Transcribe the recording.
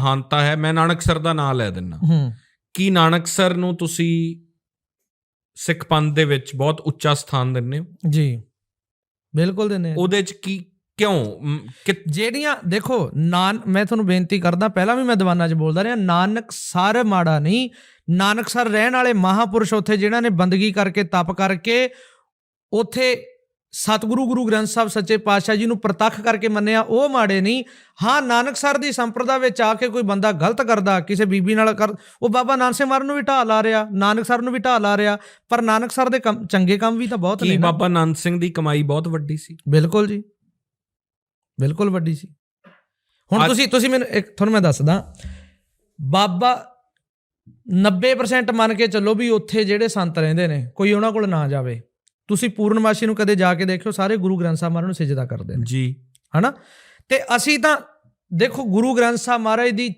ਮਹਾਨਤਾ ਹੈ ਮੈਂ ਨਾਨਕਸਰ ਦਾ ਨਾਮ ਲੈ ਦਿੰਨਾ। ਹੂੰ। ਕੀ ਨਾਨਕਸਰ ਨੂੰ ਤੁਸੀਂ ਸਿੱਖ ਪੰਥ ਦੇ ਵਿੱਚ ਬਹੁਤ ਉੱਚਾ ਸਥਾਨ ਦਿੰਦੇ ਹੋ? ਜੀ। ਬਿਲਕੁਲ ਦਿੰਦੇ ਉਹਦੇ ਚ ਕੀ ਕਿਉਂ? ਜਿਹੜੀਆਂ ਦੇਖੋ ਨਾਨ ਮੈਂ ਤੁਹਾਨੂੰ ਬੇਨਤੀ ਕਰਦਾ ਪਹਿਲਾਂ ਵੀ ਮੈਂ ਦੀਵਾਨਾਂ 'ਚ ਬੋਲਦਾ ਰਿਹਾ ਨਾਨਕ ਸਰ ਮਾੜਾ ਨਹੀਂ। ਨਾਨਕ ਸਰ ਰਹਿਣ ਵਾਲੇ ਮਹਾਪੁਰਸ਼ ਉੱਥੇ ਜਿਨ੍ਹਾਂ ਨੇ ਬੰਦਗੀ ਕਰਕੇ ਤਪ ਕਰਕੇ ਉੱਥੇ ਸਤਿਗੁਰੂ ਗੁਰੂ ਗ੍ਰੰਥ ਸਾਹਿਬ ਸੱਚੇ ਪਾਤਸ਼ਾਹ ਜੀ ਨੂੰ ਪ੍ਰਤੱਖ ਕਰਕੇ ਮੰਨਿਆ ਉਹ ਮਾੜੇ ਨਹੀਂ। ਹਾਂ ਨਾਨਕ ਸਰ ਦੀ ਸੰਪਰਦਾ ਵਿੱਚ ਆ ਕੇ ਕੋਈ ਬੰਦਾ ਗਲਤ ਕਰਦਾ ਕਿਸੇ ਬੀਬੀ ਨਾਲ ਕਰ ਉਹ ਬਾਬਾ ਨਾਨਕ ਸਿੰਘ ਮਾਰਨ ਨੂੰ ਵੀ ਢਾਹ ਲਾ ਰਿਹਾ ਨਾਨਕ ਸਰ ਨੂੰ ਵੀ ਢਾਹ ਲਾ ਰਿਹਾ ਪਰ ਨਾਨਕ ਸਰ ਦੇ ਕੰਮ- ਚੰਗੇ ਕੰਮ ਵੀ ਤਾਂ ਬਹੁਤ ਕੀ ਨੇ ਨਾ। ਬਾਬਾ ਨੰਦ ਸਿੰਘ ਦੀ ਕਮਾਈ ਬਹੁਤ ਵੱਡੀ ਸੀ। ਬਿਲਕੁਲ ਜੀ। ਬਿਲਕੁਲ ਵੱਡੀ ਸੀ। ਹੁਣ ਤੁਸੀਂ ਤੁਸੀਂ ਮੈਨੂੰ ਇੱਕ ਤੁਹਾਨੂੰ ਮੈਂ ਦੱਸਦਾ ਬਾਬਾ 90% ਮੰਨ ਕੇ ਚੱਲੋ ਵੀ ਉੱਥੇ ਜਿਹੜੇ ਸੰਤ ਰਹਿੰਦੇ ਨੇ ਕੋਈ ਉਹਨਾਂ ਕੋਲ ਨਾ ਜਾਵੇ। ਤੁਸੀਂ ਪੂਰਨਮਾਸ਼ੀ ਨੂੰ ਕਦੇ ਜਾ ਕੇ ਦੇਖਿਓ ਸਾਰੇ ਗੁਰੂ ਗ੍ਰੰਥ ਸਾਹਿਬ ਮਹਾਰਾਜ ਨੂੰ ਸਿਜਦਾ ਕਰਦੇ ਨੇ। ਜੀ। ਹਨਾ? ਤੇ ਅਸੀਂ ਤਾਂ ਦੇਖੋ ਗੁਰੂ ਗ੍ਰੰਥ ਸਾਹਿਬ ਮਹਾਰਾਜ ਦੀ